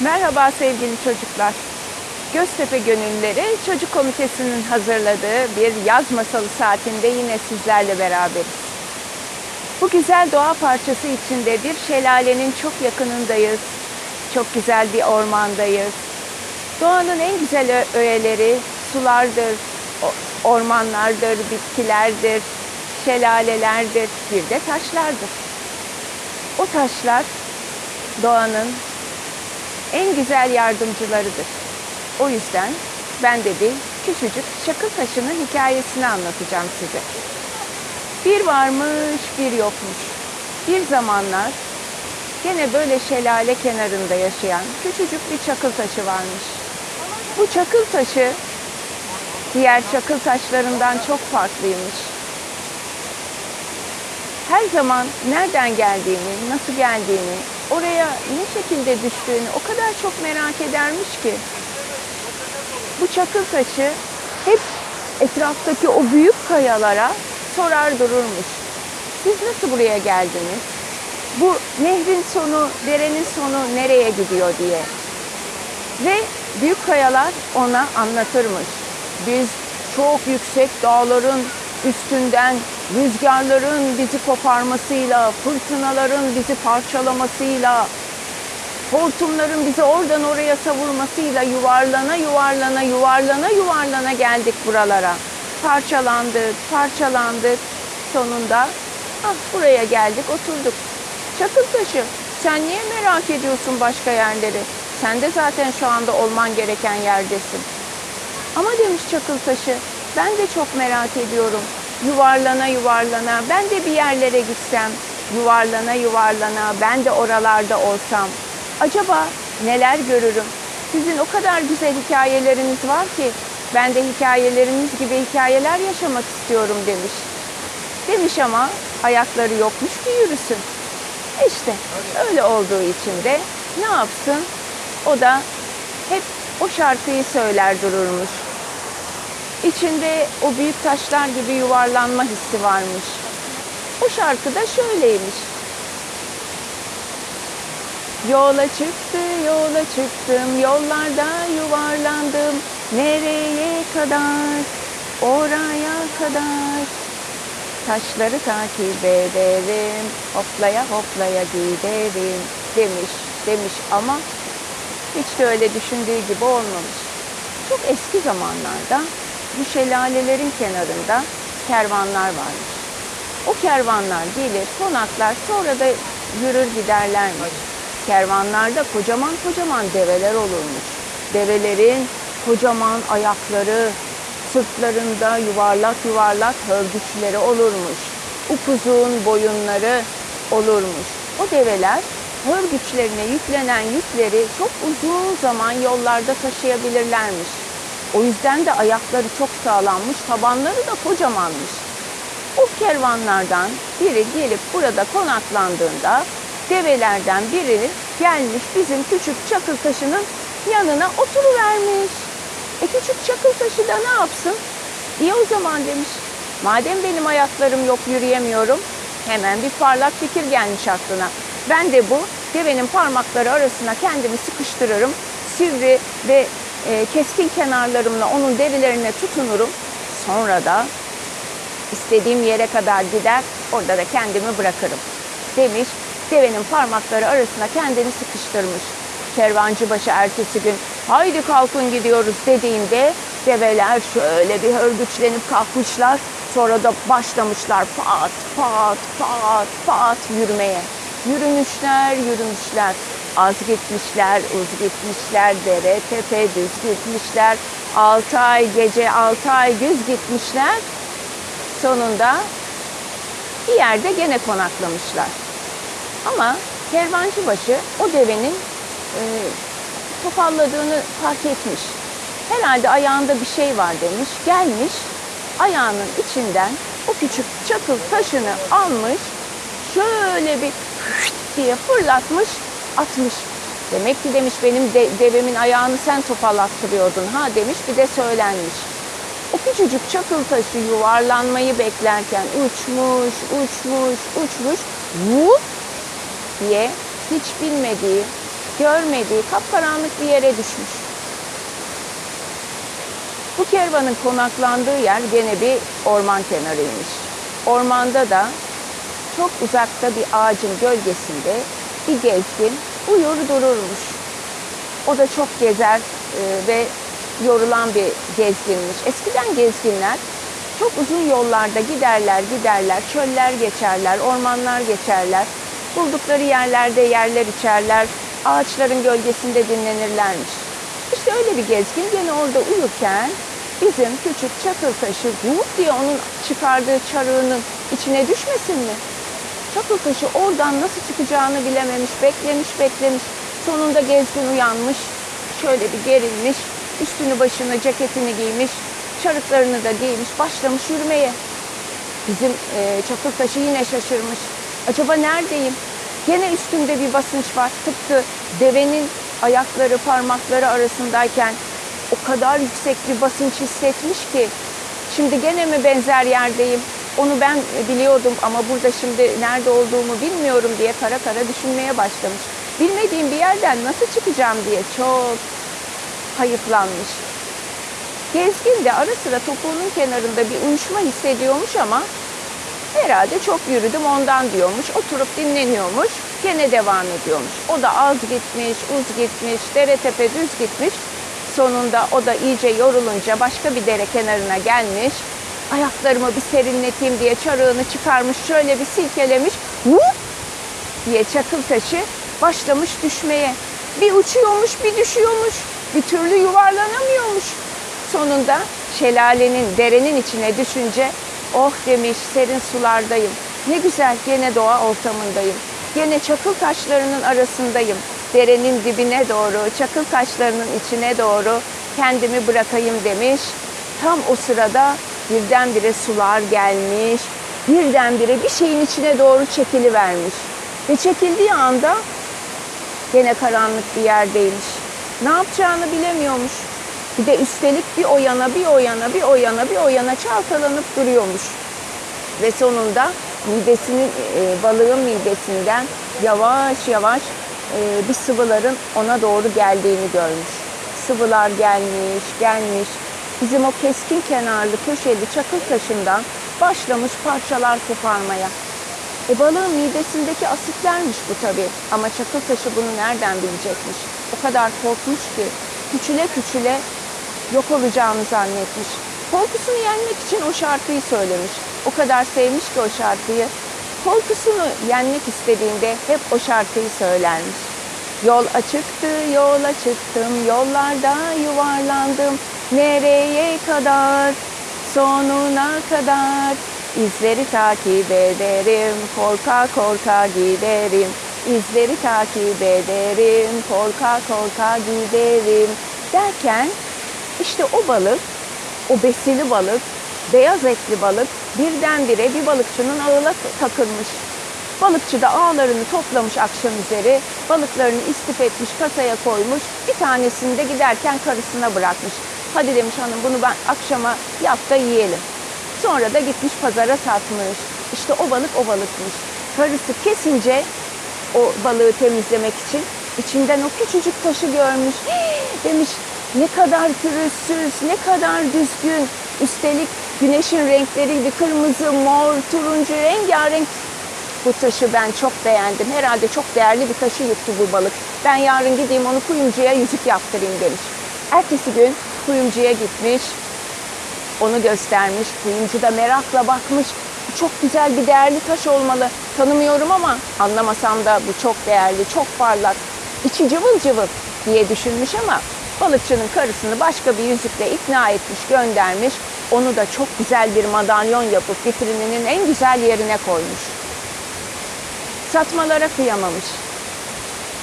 Merhaba sevgili çocuklar. Göztepe Gönüllüleri Çocuk Komitesi'nin hazırladığı bir yaz masalı saatinde yine sizlerle beraberiz. Bu güzel doğa parçası içinde bir şelalenin çok yakınındayız. Çok güzel bir ormandayız. Doğanın en güzel öğeleri sulardır, ormanlardır, bitkilerdir, şelalelerdir, bir de taşlardır. O taşlar doğanın en güzel yardımcılarıdır. O yüzden ben de bir küçücük çakıl taşının hikayesini anlatacağım size. Bir varmış, bir yokmuş. Bir zamanlar gene böyle şelale kenarında yaşayan küçücük bir çakıl taşı varmış. Bu çakıl taşı diğer çakıl taşlarından çok farklıymış. Her zaman nereden geldiğini, nasıl geldiğini, oraya ne şekilde düştüğünü o kadar çok merak edermiş ki. Bu çakıl taşı hep etraftaki o büyük kayalara sorar dururmuş. Siz nasıl buraya geldiniz? Bu nehrin sonu, derenin sonu nereye gidiyor diye. Ve büyük kayalar ona anlatırmış. Biz çok yüksek dağların üstünden rüzgarların bizi koparmasıyla, fırtınaların bizi parçalamasıyla, hortumların bizi oradan oraya savurmasıyla yuvarlana yuvarlana yuvarlana yuvarlana geldik buralara. Parçalandık, parçalandık. Sonunda ah buraya geldik, oturduk. Çakıl taşı, sen niye merak ediyorsun başka yerleri? Sen de zaten şu anda olman gereken yerdesin. Ama demiş çakıl taşı, ben de çok merak ediyorum. Yuvarlana yuvarlana, ben de bir yerlere gitsem. Yuvarlana yuvarlana, ben de oralarda olsam. Acaba neler görürüm? Sizin o kadar güzel hikayeleriniz var ki, ben de hikayeleriniz gibi hikayeler yaşamak istiyorum demiş. Demiş ama ayakları yokmuş ki yürüsün. İşte öyle olduğu için de ne yapsın? O da hep o şarkıyı söyler dururmuş. İçinde o büyük taşlar gibi yuvarlanma hissi varmış. O şarkı da şöyleymiş. Yola çıktı, yola çıktım, yollarda yuvarlandım. Nereye kadar? Oraya kadar. Taşları takip ederim, hoplaya hoplaya giderim demiş, demiş ama hiç de öyle düşündüğü gibi olmamış. Çok eski zamanlarda bu şelalelerin kenarında kervanlar varmış. O kervanlar gelir, konaklar, sonra da yürür giderlermiş. Kervanlarda kocaman kocaman develer olurmuş. Develerin kocaman ayakları, sırtlarında yuvarlak yuvarlak hörgüçleri olurmuş. Upuzun boyunları olurmuş. O develer hörgüçlerine yüklenen yükleri çok uzun zaman yollarda taşıyabilirlermiş. O yüzden de ayakları çok sağlammış, tabanları da kocamanmış. O kervanlardan biri gelip burada konaklandığında develerden biri gelmiş bizim küçük çakıl taşının yanına oturuvermiş. E küçük çakıl taşı da ne yapsın? İyi o zaman demiş. Madem benim ayaklarım yok yürüyemiyorum hemen bir parlak fikir gelmiş aklına. Ben de bu devenin parmakları arasına kendimi sıkıştırırım. Sivri ve e, keskin kenarlarımla onun derilerine tutunurum. Sonra da istediğim yere kadar gider, orada da kendimi bırakırım. Demiş, devenin parmakları arasına kendini sıkıştırmış. Kervancıbaşı ertesi gün, haydi kalkın gidiyoruz dediğinde develer şöyle bir hörgüçlenip kalkmışlar. Sonra da başlamışlar pat pat pat pat yürümeye. Yürümüşler, yürümüşler. Az gitmişler, uz gitmişler, dere, tepe, düz gitmişler. Altı ay gece, altı ay güz gitmişler. Sonunda bir yerde gene konaklamışlar. Ama kervancıbaşı o devenin e, topalladığını fark etmiş. Herhalde ayağında bir şey var demiş. Gelmiş ayağının içinden o küçük çakıl taşını almış. Şöyle bir diye fırlatmış atmış. Demek ki demiş benim de, devemin ayağını sen topallattırıyordun ha demiş bir de söylenmiş. O küçücük çakıl taşı yuvarlanmayı beklerken uçmuş, uçmuş, uçmuş, vup diye hiç bilmediği görmediği kapkaranlık bir yere düşmüş. Bu kervanın konaklandığı yer gene bir orman kenarıymış. Ormanda da çok uzakta bir ağacın gölgesinde bir gezgin uyur dururmuş. O da çok gezer e, ve yorulan bir gezginmiş. Eskiden gezginler çok uzun yollarda giderler giderler, çöller geçerler, ormanlar geçerler. Buldukları yerlerde yerler içerler, ağaçların gölgesinde dinlenirlermiş. İşte öyle bir gezgin gene orada uyurken bizim küçük çakıl taşı vup diye onun çıkardığı çarığının içine düşmesin mi? Çakıl taşı oradan nasıl çıkacağını bilememiş, beklemiş, beklemiş. Sonunda gezgin uyanmış, şöyle bir gerilmiş, üstünü başını, ceketini giymiş, çarıklarını da giymiş, başlamış yürümeye. Bizim e, çakıl taşı yine şaşırmış. Acaba neredeyim? Gene üstümde bir basınç var. Tıpkı devenin ayakları, parmakları arasındayken o kadar yüksek bir basınç hissetmiş ki şimdi gene mi benzer yerdeyim? Onu ben biliyordum ama burada şimdi nerede olduğumu bilmiyorum diye kara kara düşünmeye başlamış. Bilmediğim bir yerden nasıl çıkacağım diye çok hayıflanmış. Gezgin de ara sıra topuğunun kenarında bir uyuşma hissediyormuş ama herhalde çok yürüdüm ondan diyormuş. Oturup dinleniyormuş. Gene devam ediyormuş. O da az gitmiş, uz gitmiş, dere tepe düz gitmiş. Sonunda o da iyice yorulunca başka bir dere kenarına gelmiş. Ayaklarımı bir serinleteyim diye çarığını çıkarmış. Şöyle bir silkelemiş. Vup diye çakıl taşı başlamış düşmeye. Bir uçuyormuş, bir düşüyormuş. Bir türlü yuvarlanamıyormuş. Sonunda şelalenin, derenin içine düşünce oh demiş serin sulardayım. Ne güzel gene doğa ortamındayım. Gene çakıl taşlarının arasındayım. Derenin dibine doğru, çakıl taşlarının içine doğru kendimi bırakayım demiş. Tam o sırada birdenbire sular gelmiş. Birdenbire bir şeyin içine doğru çekilivermiş. Ve çekildiği anda gene karanlık bir yerdeymiş. Ne yapacağını bilemiyormuş. Bir de üstelik bir o yana, bir o yana, bir o yana, bir o yana çalkalanıp duruyormuş. Ve sonunda midesinin, e, balığın midesinden yavaş yavaş e, bir sıvıların ona doğru geldiğini görmüş. Sıvılar gelmiş, gelmiş. Bizim o keskin kenarlı köşeli çakıl taşından başlamış parçalar koparmaya. E balığın midesindeki asitlermiş bu tabii. Ama çakıl taşı bunu nereden bilecekmiş? O kadar korkmuş ki küçüle küçüle yok olacağını zannetmiş. Korkusunu yenmek için o şarkıyı söylemiş. O kadar sevmiş ki o şarkıyı. Korkusunu yenmek istediğinde hep o şarkıyı söylermiş. Yol açıktı, yola çıktım, yollarda yuvarlandım. Nereye kadar? Sonuna kadar. İzleri takip ederim, korka korka giderim. İzleri takip ederim, korka korka giderim. Derken işte o balık, o besili balık, beyaz etli balık birdenbire bir balıkçının ağına takılmış. Balıkçı da ağlarını toplamış akşam üzeri, balıklarını istif etmiş, kasaya koymuş, bir tanesini de giderken karısına bırakmış. Hadi demiş hanım bunu ben akşama yap da yiyelim. Sonra da gitmiş pazara satmış. İşte o balık o balıkmış. Karısı kesince o balığı temizlemek için içinden o küçücük taşı görmüş. Demiş ne kadar pürüzsüz, ne kadar düzgün. Üstelik güneşin renkleriydi. Kırmızı, mor, turuncu, rengarenk. Bu taşı ben çok beğendim. Herhalde çok değerli bir taşı yuttu bu balık. Ben yarın gideyim onu kuyumcuya yüzük yaptırayım demiş. Ertesi gün kuyumcuya gitmiş. Onu göstermiş. Kuyumcu da merakla bakmış. Bu çok güzel bir değerli taş olmalı. Tanımıyorum ama anlamasam da bu çok değerli, çok parlak. İçi cıvıl cıvıl diye düşünmüş ama balıkçının karısını başka bir yüzükle ikna etmiş, göndermiş. Onu da çok güzel bir madalyon yapıp vitrininin en güzel yerine koymuş. Satmalara kıyamamış.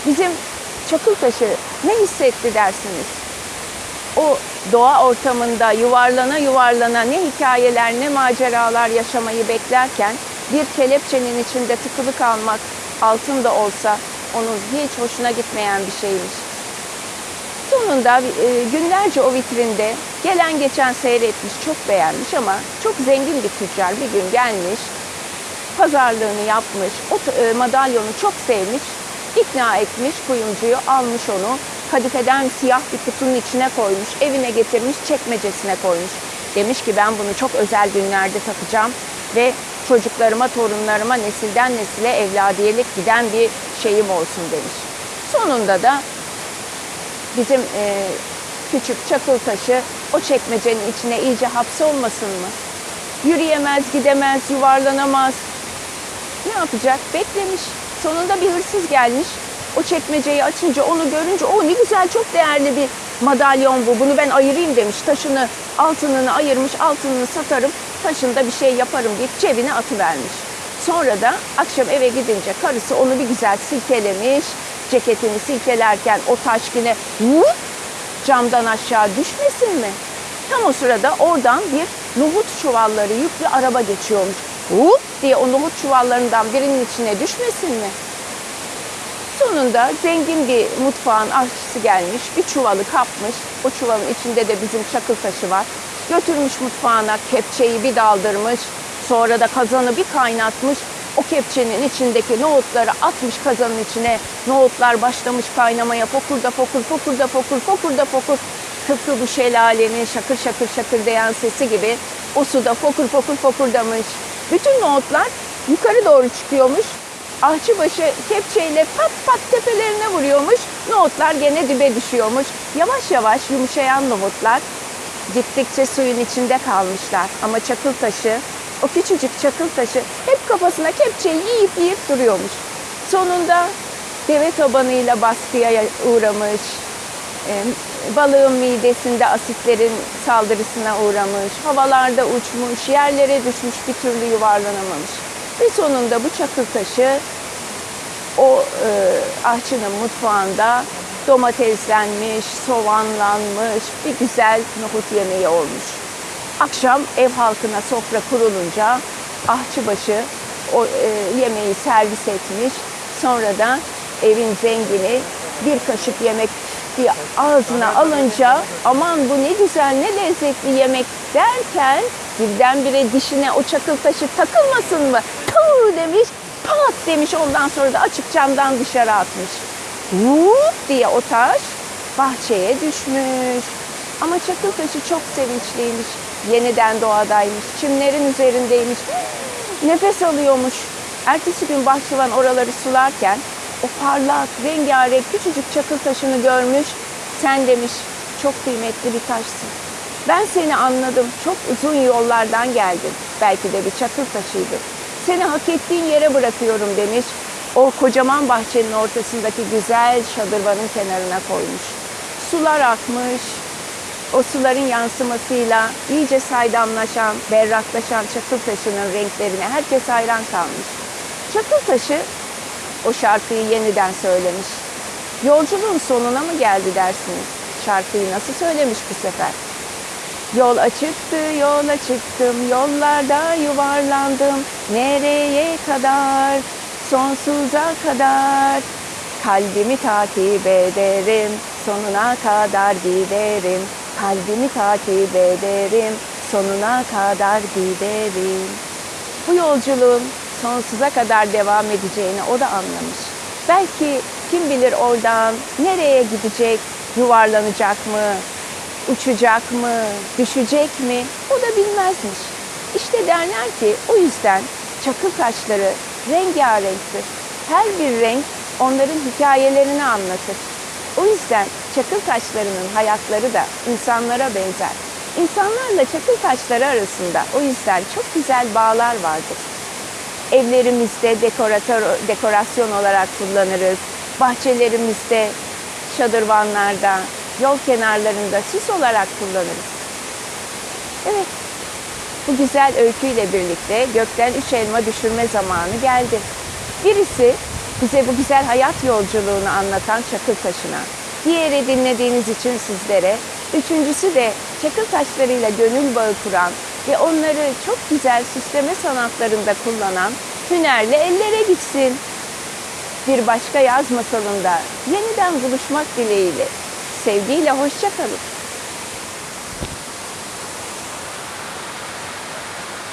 Bizim çakıl taşı ne hissetti dersiniz? o doğa ortamında yuvarlana yuvarlana ne hikayeler ne maceralar yaşamayı beklerken bir kelepçenin içinde tıkılı kalmak altın da olsa onun hiç hoşuna gitmeyen bir şeymiş. Sonunda e, günlerce o vitrinde gelen geçen seyretmiş, çok beğenmiş ama çok zengin bir tüccar bir gün gelmiş, pazarlığını yapmış, o e, madalyonu çok sevmiş İkna etmiş kuyumcuyu, almış onu. Kadifeden siyah bir kutunun içine koymuş, evine getirmiş, çekmecesine koymuş. Demiş ki ben bunu çok özel günlerde takacağım ve çocuklarıma, torunlarıma nesilden nesile evladiyelik giden bir şeyim olsun demiş. Sonunda da bizim e, küçük çakıl taşı o çekmecenin içine iyice hapsolmasın mı? Yürüyemez, gidemez, yuvarlanamaz. Ne yapacak? Beklemiş. Sonunda bir hırsız gelmiş. O çekmeceyi açınca onu görünce o ne güzel çok değerli bir madalyon bu. Bunu ben ayırayım demiş. Taşını, altınını ayırmış. Altınını satarım. Taşında bir şey yaparım deyip cebine atıvermiş. Sonra da akşam eve gidince karısı onu bir güzel silkelemiş. Ceketini silkelerken o taş yine vup camdan aşağı düşmesin mi? Tam o sırada oradan bir nohut çuvalları yüklü araba geçiyormuş. Hop diye o nohut çuvallarından birinin içine düşmesin mi? Sonunda zengin bir mutfağın aşçısı gelmiş, bir çuvalı kapmış. O çuvalın içinde de bizim çakıl taşı var. Götürmüş mutfağına kepçeyi bir daldırmış. Sonra da kazanı bir kaynatmış. O kepçenin içindeki nohutları atmış kazanın içine. Nohutlar başlamış kaynamaya fokurda fokur, fokurda fokur, fokurda fokur. Tıpkı bu şelalenin şakır şakır şakır diyen sesi gibi o suda fokur fokur fokurdamış. Bütün nohutlar yukarı doğru çıkıyormuş. Ahçıbaşı kepçeyle pat pat tepelerine vuruyormuş. Nohutlar gene dibe düşüyormuş. Yavaş yavaş yumuşayan nohutlar gittikçe suyun içinde kalmışlar. Ama çakıl taşı, o küçücük çakıl taşı hep kafasına kepçeyi yiyip yiyip duruyormuş. Sonunda deve tabanıyla baskıya uğramış. E, balığın midesinde asitlerin saldırısına uğramış. Havalarda uçmuş, yerlere düşmüş bir türlü yuvarlanamamış. Ve sonunda bu çakıl taşı o e, ahçının mutfağında domateslenmiş, soğanlanmış bir güzel nohut yemeği olmuş. Akşam ev halkına sofra kurulunca ahçıbaşı o e, yemeği servis etmiş. Sonra da evin zengini bir kaşık yemek bir ağzına alınca aman bu ne güzel ne lezzetli yemek derken birdenbire dişine o çakıl taşı takılmasın mı? Tuh demiş pat demiş ondan sonra da açık camdan dışarı atmış. Vup diye o taş bahçeye düşmüş. Ama çakıl taşı çok sevinçliymiş. Yeniden doğadaymış. Çimlerin üzerindeymiş. Nefes alıyormuş. Ertesi gün bahçıvan oraları sularken o parlak, rengarenk küçücük çakıl taşını görmüş. Sen demiş çok kıymetli bir taşsın. Ben seni anladım. Çok uzun yollardan geldin. Belki de bir çakıl taşıydı. Seni hak ettiğin yere bırakıyorum demiş. O kocaman bahçenin ortasındaki güzel şadırvanın kenarına koymuş. Sular akmış. O suların yansımasıyla iyice saydamlaşan, berraklaşan çakıl taşının renklerine herkes hayran kalmış. Çakıl taşı o şarkıyı yeniden söylemiş. Yolculuğun sonuna mı geldi dersiniz? Şarkıyı nasıl söylemiş bu sefer? Yol açıktı, yola çıktım, yollarda yuvarlandım. Nereye kadar? Sonsuza kadar. Kalbimi takip ederim, sonuna kadar giderim. Kalbimi takip ederim, sonuna kadar giderim. Bu yolculuğun sonsuza kadar devam edeceğini o da anlamış. Belki kim bilir oradan nereye gidecek, yuvarlanacak mı, uçacak mı, düşecek mi o da bilmezmiş. İşte derler ki o yüzden çakıl taşları rengarenktir. Her bir renk onların hikayelerini anlatır. O yüzden çakıl taşlarının hayatları da insanlara benzer. İnsanlarla çakıl taşları arasında o yüzden çok güzel bağlar vardır. Evlerimizde dekoratör, dekorasyon olarak kullanırız. Bahçelerimizde, şadırvanlarda, yol kenarlarında süs olarak kullanırız. Evet, bu güzel öyküyle birlikte gökten üç elma düşürme zamanı geldi. Birisi bize bu güzel hayat yolculuğunu anlatan çakıl taşına, diğeri dinlediğiniz için sizlere, üçüncüsü de çakıl taşlarıyla gönül bağı kuran ve onları çok güzel süsleme sanatlarında kullanan hünerli ellere gitsin. Bir başka yaz masalında yeniden buluşmak dileğiyle. Sevgiyle hoşça kalın.